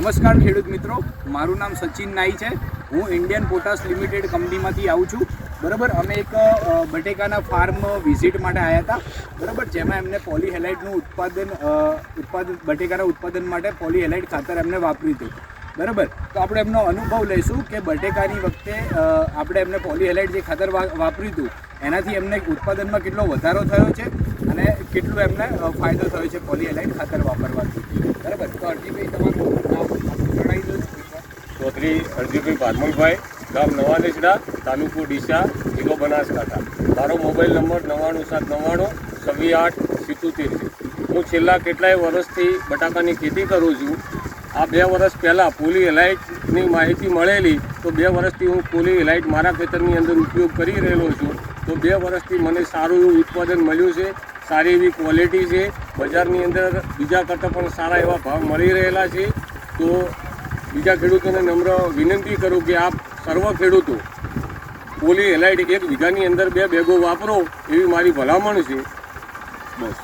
નમસ્કાર ખેડૂત મિત્રો. મારું નામ સચિન નાઈ છે. હું ઇન્ડિયન પોટાસ લિમિટેડ કંપનીમાંથી આવું છું. બરાબર, અમે એક બટેકાના ફાર્મ વિઝિટ માટે આવ્યા હતા. બરાબર, જેમાં એમને પોલીહેલાઇટનું ઉત્પાદન ઉત્પાદન બટેકાના ઉત્પાદન માટે પોલીહેલાઇટ ખાતર એમને વાપર્યું હતું. બરાબર, તો આપણે એમનો અનુભવ લઈશું કે બટેકાની વખતે આપણે એમને પોલીહેલાઇટ જે ખાતર વાપર્યું હતું, એનાથી એમને ઉત્પાદનમાં કેટલો વધારો થયો છે અને કેટલો એમને ફાયદો થયો છે પોલીહેલાઇટ ખાતર વાપરવાથી. બરાબર, તો અરજીભાઈ તમારું નામ જણાવી દો ચૌધરી અરજીભાઈ ભારમલભાઈ ગામ નવા નેસડા તાલુકો ડીસા, જિલ્લો બનાસકાંઠા. મારો મોબાઈલ નંબર નવ્વાણું સાત નવ્વાણું છવ્વીસ આઠ સિત્તોતેર છે. હું છેલ્લા કેટલાય વર્ષથી બટાકાની ખેતી કરું છું. આ બે વર્ષ પહેલાં પોલી એલાઇટની માહિતી મળેલી, તો બે વર્ષથી હું પોલી એલાઇટ મારા ખેતરની અંદર ઉપયોગ કરી રહેલો છું. તો બે વર્ષથી મને સારું એવું ઉત્પાદન મળ્યું છે, સારી એવી ક્વોલિટી છે. બજારની અંદર બીજા કરતાં પણ સારા એવા ભાવ મળી રહેલા છે. તો બીજા ખેડૂતોને નમ્ર વિનંતી કરું કે આપ સર્વ ખેડૂતો પોલી એલાઇટ એક વીઘાની અંદર બે બેગો વાપરો એવી મારી ભલામણ છે. બસ.